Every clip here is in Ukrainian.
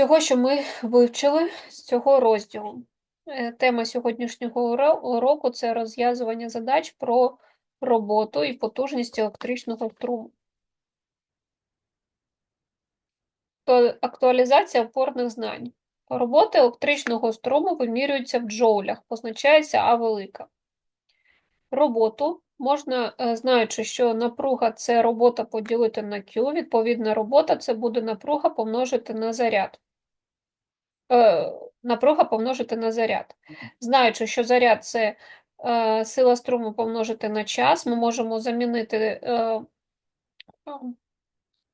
всього, що ми вивчили з цього розділу. Е, Тема сьогоднішнього уро- уроку це розв'язування задач про роботу і потужність електричного струму. Актуалізація опорних знань. Робота електричного струму вимірюється в джоулях, позначається А велика. Роботу можна, е, знаючи, що напруга це робота поділити на Q, відповідна робота це буде напруга помножити на заряд. Е, напруга помножити на заряд. Знаючи, що заряд це е, сила струму помножити на час, ми можемо замінити е,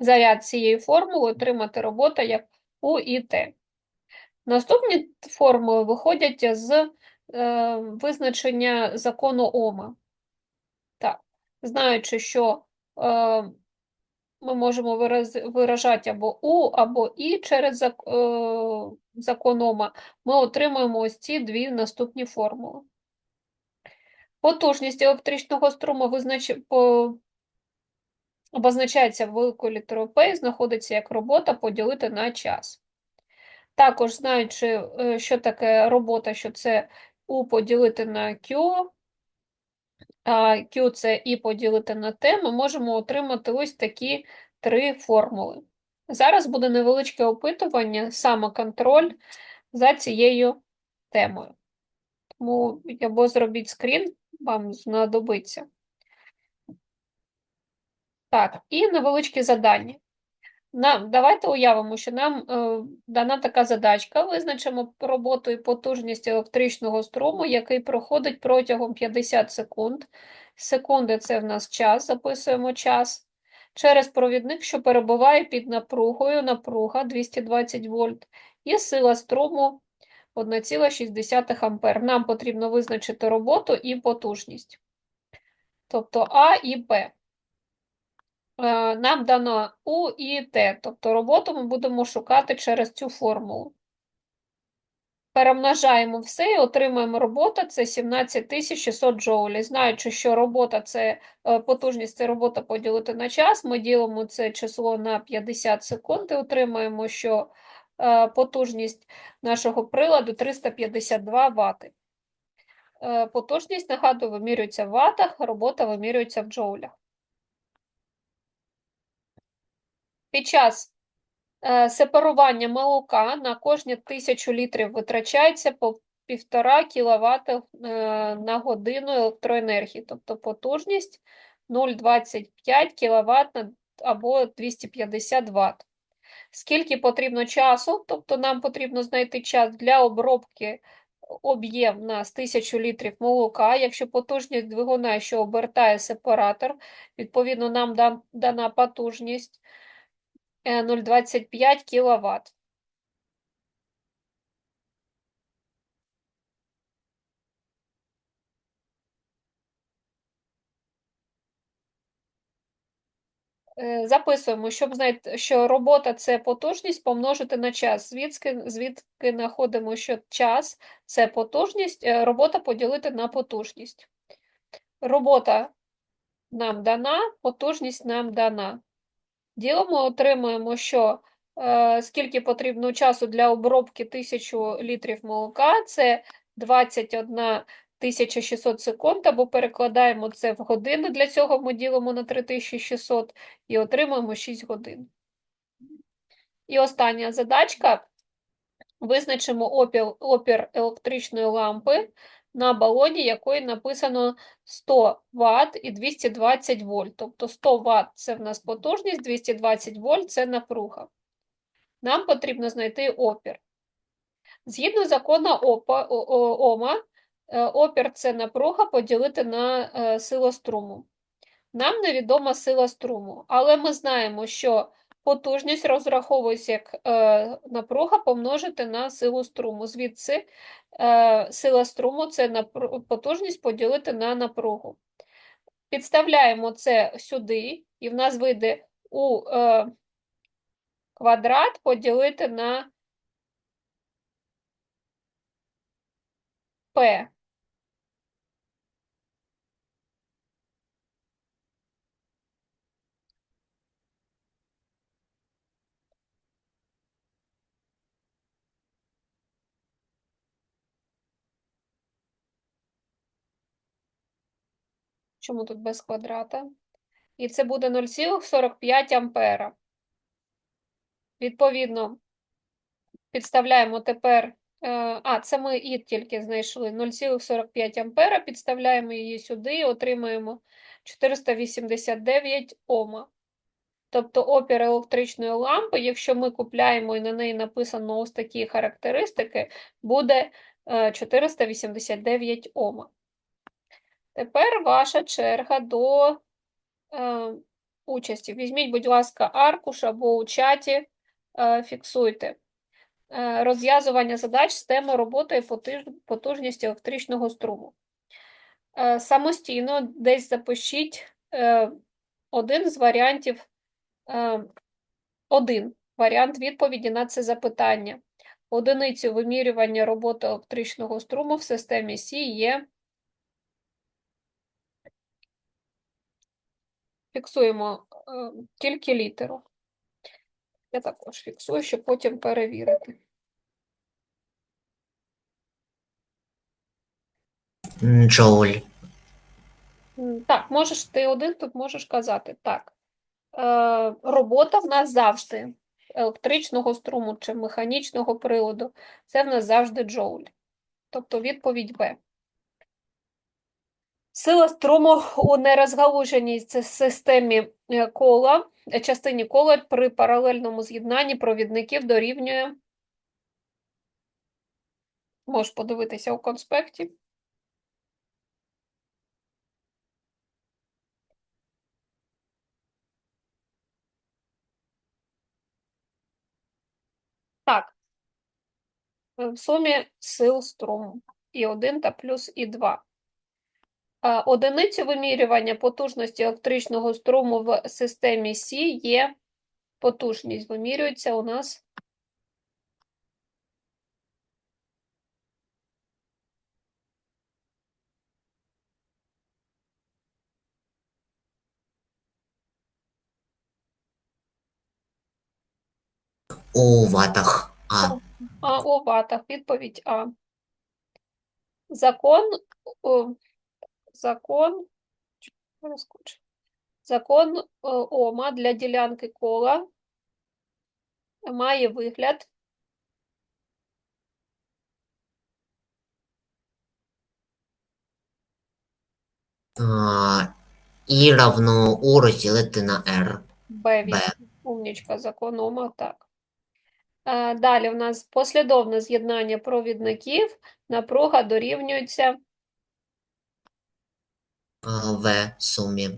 заряд цієї формули, отримати робота як У і Т. Наступні формули виходять з визначення закону Ома. Так, знаючи, що ми можемо виражати або У, або І через е, закон ми отримуємо ось ці дві наступні формули. Потужність електричного струму визнач... по... обозначається великою літерою П і знаходиться як робота поділити на час. Також, знаючи, е, що таке робота, що це У поділити на Q, Q це І поділити на Т, ми можемо отримати ось такі три формули. Зараз буде невеличке опитування, самоконтроль за цією темою. Тому або зробіть скрін, вам знадобиться. Так, і невеличкі завдання. Нам, давайте уявимо, що нам е, дана така задачка. Визначимо роботу і потужність електричного струму, який проходить протягом 50 секунд. Секунди це в нас час, записуємо час. Через провідник, що перебуває під напругою, напруга 220 вольт, і сила струму 1,6 ампер. Нам потрібно визначити роботу і потужність. Тобто А і П. Е, Нам дано У і Т, тобто роботу ми будемо шукати через цю формулу. Перемножаємо все і отримуємо роботу, це 17600 джоулів. Знаючи, що робота це е, потужність це робота поділити на час, ми ділимо це число на 50 секунд і отримуємо, що е, потужність нашого приладу 352 Вт. Потужність, нагадую, вимірюється в ватах, робота вимірюється в джоулях. Під час е, сепарування молока на кожні тисячу літрів витрачається по 1,5 кВт е, на годину електроенергії, тобто потужність 0,25 кВт або 250 Вт. Скільки потрібно часу, тобто нам потрібно знайти час для обробки об'єм на 1000 літрів молока. Якщо потужність двигуна, що обертає сепаратор, відповідно, нам дан- дана потужність е, 0,25 кВт. Записуємо, щоб знайти, що робота це потужність помножити на час. Звідки, звідки знаходимо, що час це потужність, е, робота поділити на потужність. Робота нам дана, потужність нам дана. Ділимо, отримуємо, що е, скільки потрібно часу для обробки 1000 літрів молока, це 21 1600 секунд, або перекладаємо це в години, для цього ми ділимо на 3600 і отримуємо 6 годин. І остання задачка. Визначимо опір, опір електричної лампи на балоні, якої написано 100 Вт і 220 вольт. Тобто 100 Вт це в нас потужність, 220 вольт це напруга. Нам потрібно знайти опір. Згідно закону ОПА, Ома, е, опір це напруга поділити на е, силу струму. Нам невідома сила струму, але ми знаємо, що потужність розраховується як е, напруга помножити на силу струму. Звідси е, сила струму це потужність поділити на напругу. Підставляємо це сюди, і в нас вийде у е, квадрат поділити на P. Чому тут без квадрата? І це буде 0,45 ампера. Відповідно, підставляємо тепер, е, а, це ми і тільки знайшли 0,45 ампера, підставляємо її сюди і отримаємо 489 Ома. Тобто опір електричної лампи, якщо ми купляємо і на неї написано ось такі характеристики, буде е, 489 Ома. Тепер ваша черга до е, участі. Візьміть, будь ласка, аркуш або у чаті е, фіксуйте. Е, розв'язування задач з теми роботи і потужність електричного струму. Е, самостійно десь запишіть е, один з варіантів, е, один варіант відповіді на це запитання. Одиницю вимірювання роботи електричного струму в системі Сі є. Фіксуємо е, тільки літеру. Я також фіксую, щоб потім перевірити. Джоуль. Так, можеш ти один тут можеш казати. Так. Е, робота в нас завжди електричного струму чи механічного приладу. Це в нас завжди джоуль. Тобто відповідь Б. Сила струму у нерозгалуженій системі е, кола, е, частині кола при паралельному з'єднанні провідників дорівнює. Можеш подивитися у конспекті. Так. Е, В сумі сил струму. І 1 та плюс і 2. Одиницю вимірювання потужності електричного струму в системі Сі є потужність. Вимірюється у нас У ватах. А. А у ватах. Відповідь А. Закон, о, закон, закон Ома для ділянки кола має вигляд І равно У розділити на R. Б. Б. Умнічка, закон Ома, так. Далі у нас послідовне з'єднання провідників, напруга дорівнюється В сумі.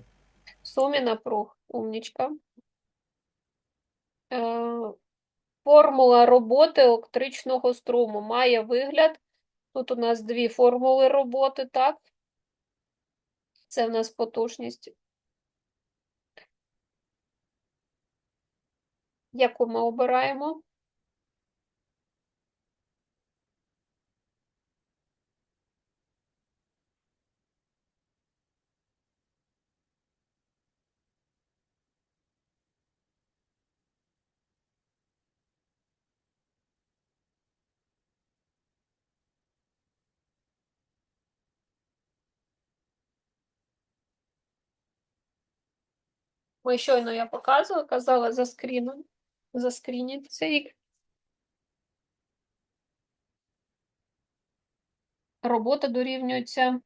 сумі напруг. Умнічка. Е, Формула роботи електричного струму має вигляд. Тут у нас дві формули роботи, так? Це в нас потужність. Яку ми обираємо? Ми щойно я показувала, казала за скріном. Заскрініть цей. Робота дорівнюється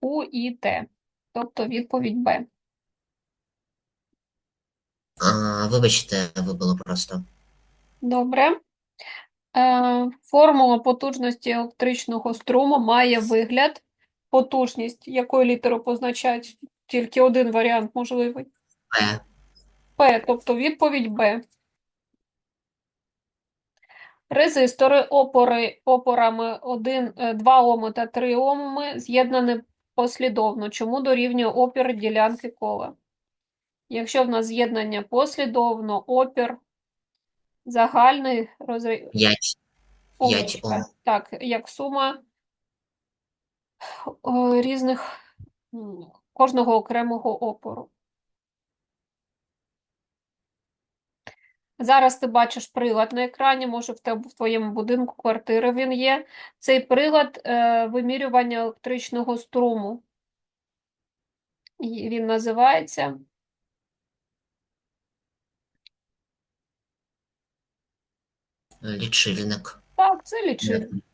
У і Т. Тобто відповідь Б. А, вибачте, вибило просто. Добре. Е, Формула потужності електричного струму має вигляд. Потужність, якою літерою позначають тільки один варіант можливий. Б. П, тобто відповідь Б. Резистори опори опорами 1, 2 Ом та 3 Ом з'єднані послідовно. Чому дорівнює опір ділянки кола? Якщо в нас з'єднання послідовно, опір загальний розрі... 5. 5 Ом. Так, як сума о, різних м, кожного окремого опору. Зараз ти бачиш прилад на екрані, може в тебе в твоєму будинку квартири він є. Цей прилад е, вимірювання електричного струму. І Він називається Лічильник. так, це лічильник.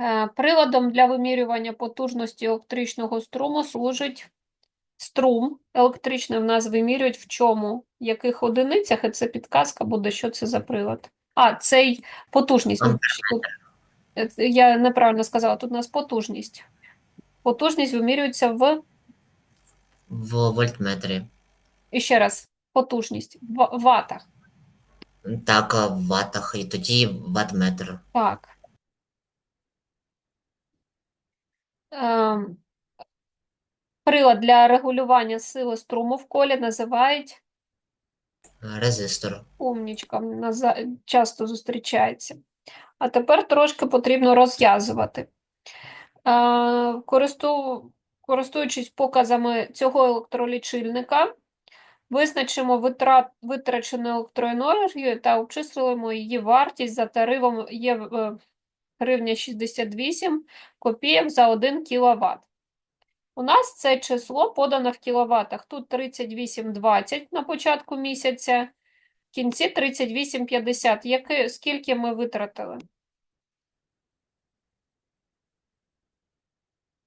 Е, Приладом для вимірювання потужності електричного струму служить струм. Електричний в нас вимірюють в чому? В яких одиницях? І це підказка буде, що це за прилад. А, цей потужність. Е, я неправильно сказала, тут у нас потужність. Потужність вимірюється в, В вольтметрі. і ще раз, потужність в ватах. Так, в ватах, і тоді ватметр. Так. Прилад для регулювання сили струму в колі називають Резистор. умнічка, часто зустрічається. А тепер трошки потрібно розв'язувати. Е, користу... Користуючись показами цього електролічильника, визначимо витрат... витрачену електроенергію та обчислюємо її вартість за тарифом є гривня 68 копійок за 1 кВт. У нас це число подано в кіловатах. Тут 38,20 на початку місяця, в кінці 38,50. Скільки ми витратили?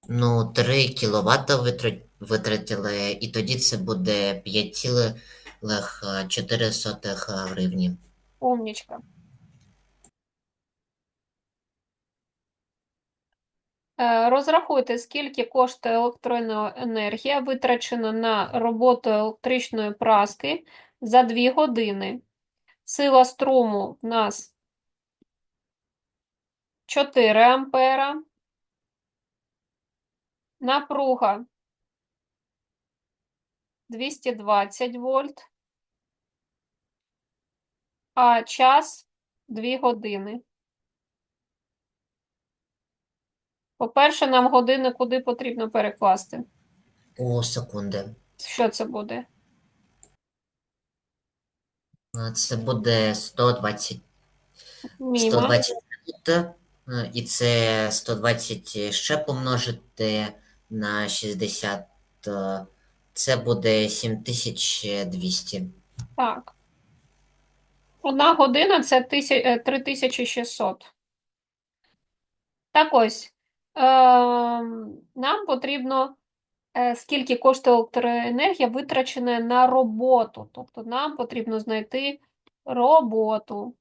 Ну, 3 кВт витратили, і тоді це буде 5,4 гривні. Умнічка. Розрахуйте, скільки коштує електроенергія, витрачена на роботу електричної праски за 2 години. Сила струму в нас 4 ампера. Напруга 220 вольт. А час 2 години. По-перше, нам години куди потрібно перекласти. У секунди. Що це буде? Це буде 120 Міма. 120 минут, е, і це 120 ще помножити на 60, е, це буде 7200. Так. Одна година це е, 3600. Так ось, нам потрібно, е, скільки коштує електроенергія, витрачена на роботу. Тобто нам потрібно знайти роботу.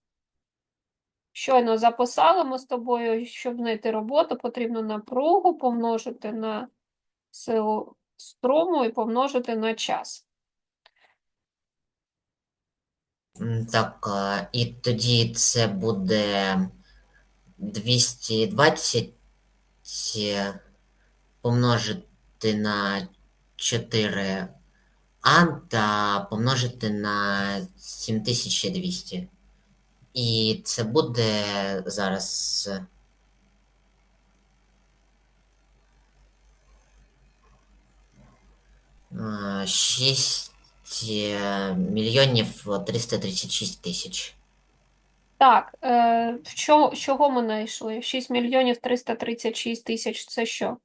Щойно записали ми з тобою, щоб знайти роботу, потрібно напругу помножити на силу струму і помножити на час. Так, і тоді це буде 220 е, помножити на 4 А та помножити на 7200. І це буде зараз. е, 6 мільйонів 336 тисяч. Так, е, в чо, чого ми знайшли? 6 мільйонів 336 тисяч – це що?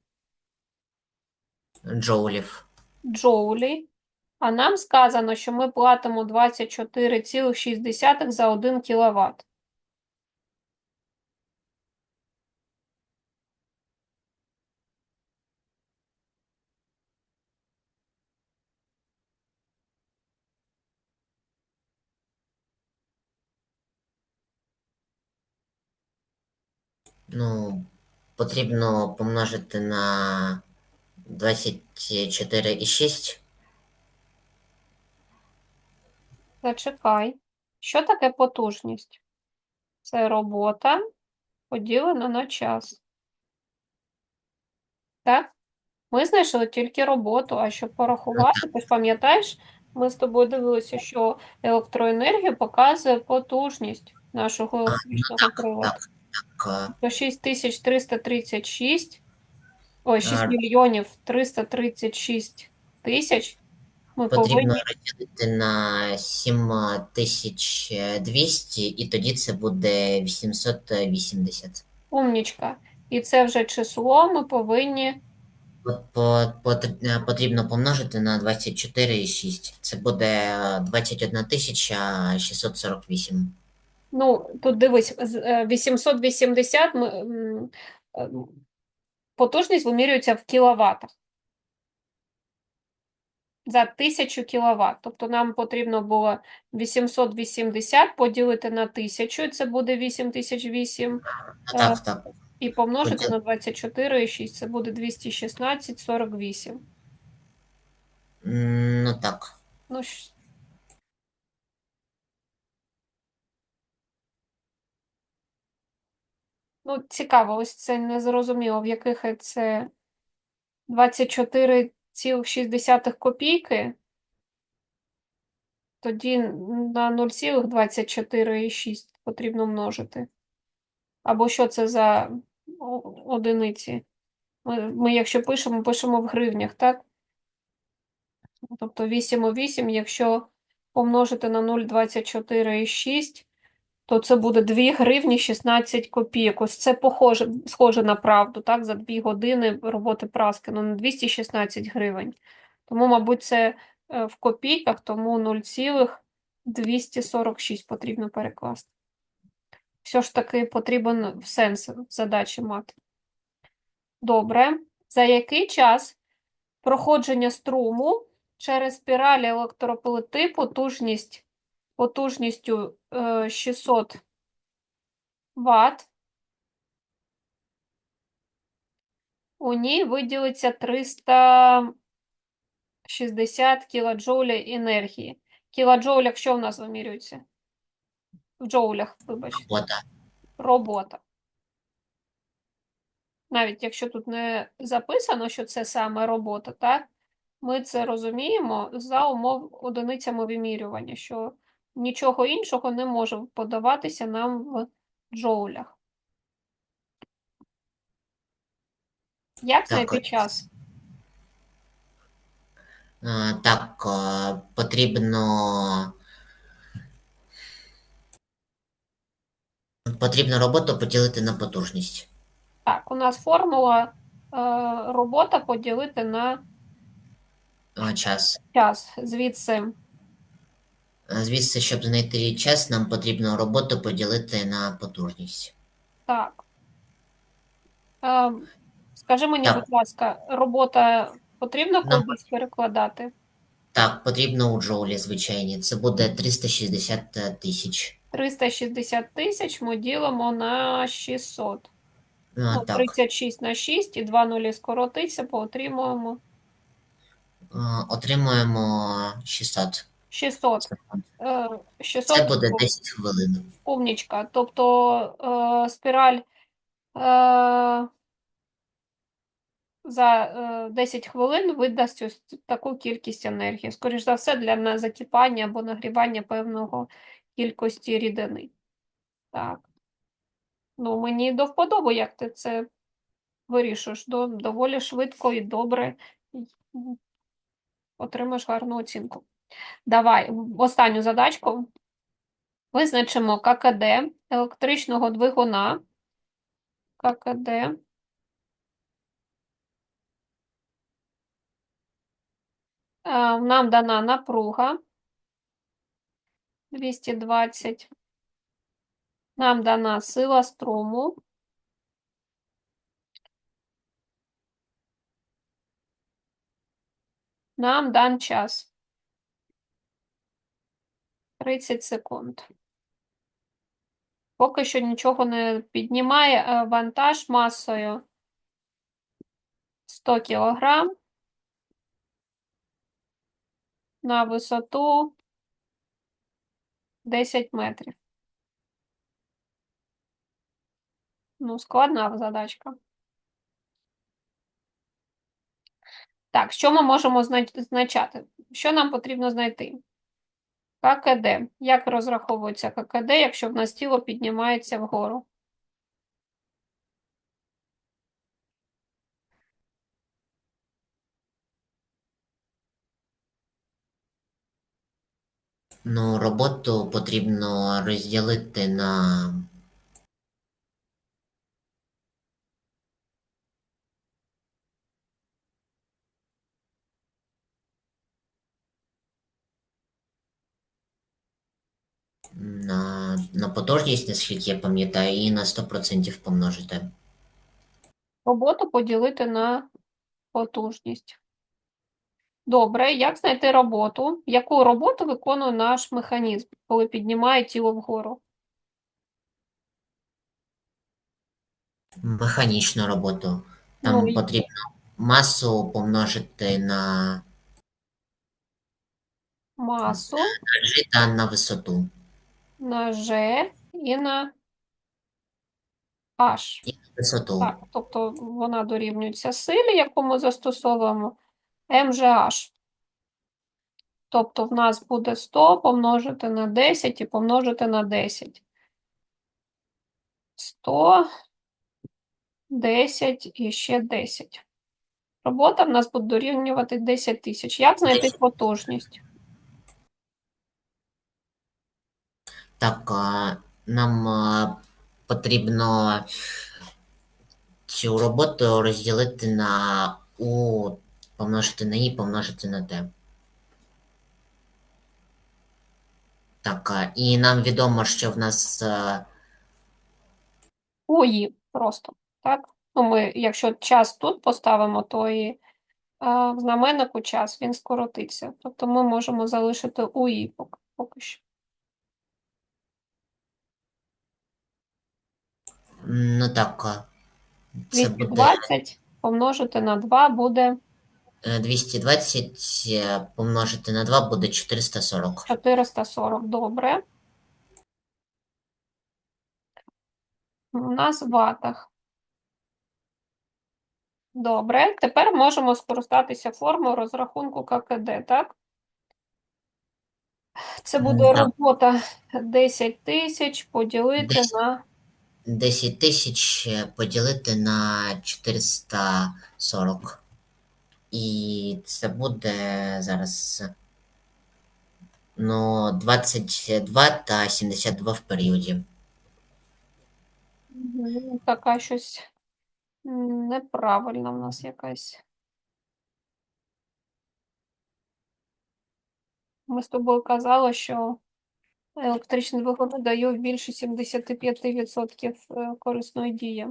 Джоулів. Джоулі. А нам сказано, що ми платимо 24,6 за 1 кВт. Ну, потрібно помножити на 24,6. Зачекай. Що таке потужність? Це робота поділена на час. Так? Ми знайшли тільки роботу, а щоб порахувати, ти ж пам'ятаєш, ми з тобою дивилися, що електроенергія показує потужність нашого електричного приладу. То 6336, ой, 6 А. мільйонів 336 тисяч ми Потрібно повинні розділити на 7200, і тоді це буде 880. умнічка. І це вже число ми повинні по, е, потрібно помножити на 24,6. Це буде е, 21 тисяча 648. Ну, тут дивись, з- е, 880 ми, е, потужність вимірюється в кіловатах. За 1000 кВт. Тобто нам потрібно було 880 поділити на 1000, це буде 8008, Ну, е, так, так. і помножити на 24,6, це буде 216,48. М, Ну так. Ну, ну, цікаво, ось це не зрозуміло, в яких це 24,6 копійки, тоді на 0,24,6 потрібно множити. Або що це за одиниці? Ми, ми якщо пишемо, пишемо в гривнях, так? Тобто 8,8, якщо помножити на 0,24,6, то це буде 2 гривні 16 копійок. Ось це похоже, схоже на правду, так? За 2 години роботи праски, ну не 216 гривень. Тому, мабуть, це е, в копійках, тому 0,246 потрібно перекласти. Все ж таки потрібен сенс задачі мати. Добре. За який час проходження струму через спіралі електроплити потужність, потужністю е, 600 Вт, у ній виділиться 360 кілоджоулів енергії. Кілоджоулях що в нас вимірюється? В джоулях, вибачте. Робота. робота. Навіть якщо тут не записано, що це саме робота, так? Ми це розуміємо за умов одиницями вимірювання, що нічого іншого не може подаватися нам в джоулях. Як знайти час? Е, Так, е, потрібно. Потрібно роботу поділити на потужність. Так, у нас формула е, робота поділити на Е, Час. час. Звідси Е, Звідси, щоб знайти час, нам потрібно роботу поділити на потужність. так. Е, скажи мені, Так. будь ласка, робота потрібно Нам кудись перекладати? Так, потрібно у джоулі звичайні. Це буде 360 тисяч. 360 тисяч ми ділимо на 600. Е, Ну, Так, 36 на 6 і 2 нулі скоротиться, поотримуємо е, отримуємо 600 600. Е, 600 Це буде 10 хвилин. умнічка. Тобто е, спіраль е, за е, 10 хвилин видасть ось таку кількість енергії. Скоріш за все, для закипання або нагрівання певного кількості рідини. Так. Ну, мені до вподоби, як ти це вирішуєш. До, доволі швидко і добре. Отримаєш гарну оцінку. Давай, останню задачку. Визначимо ККД електричного двигуна. ККД. Е, Нам дана напруга 220. Нам дана сила струму. Нам дан час. 30 секунд. Поки що нічого не піднімає. Е, Вантаж масою 100 кг на висоту 10 метрів. Ну, складна задачка. Так, що ми можемо зна- значати? Що нам потрібно знайти? ККД. Як розраховується ККД, якщо в нас тіло піднімається вгору? Ну, роботу потрібно розділити на на потужність, наскільки я пам'ятаю, і на 100% помножити. Роботу поділити на потужність. Добре, як знайти роботу? Яку роботу виконує наш механізм, коли піднімає тіло вгору? Механічну роботу. Ну, Там і- потрібно масу помножити на Масу G та на висоту. На G і на H. Висоту. Так, тобто вона дорівнюється силі, яку ми застосовуємо, mgh. Тобто в нас буде 100 помножити на 10 і помножити на 10. 100, 10 і ще 10. Робота в нас буде дорівнювати 10 тисяч. Як знайти потужність? Так, нам потрібно цю роботу розділити на U, помножити на І, помножити на Т. Так, і нам відомо, що в нас УІ просто, так? Ну, ми, якщо час тут поставимо, то і в знаменнику час він скоротиться. Тобто ми можемо залишити УІ поки що. Ну так, це буде 220 помножити на 2 буде е, 220 е, помножити на 2 буде 440. 440. Добре. У нас в ватах. Добре. Тепер можемо скористатися формою розрахунку ККД, так? Це буде робота 10 тисяч поділити на 10 тисяч е, поділити на 440. І це буде зараз ну, 22 та 72 в періоді. Така щось неправильна в нас якась. Ми з тобою казали, що електричний двигун дає більше 75% е, корисної дії.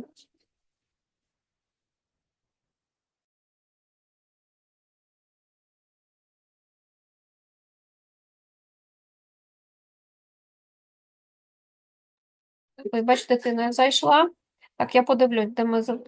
Вибачте, ти не зайшла. Так, я подивлюсь, де ми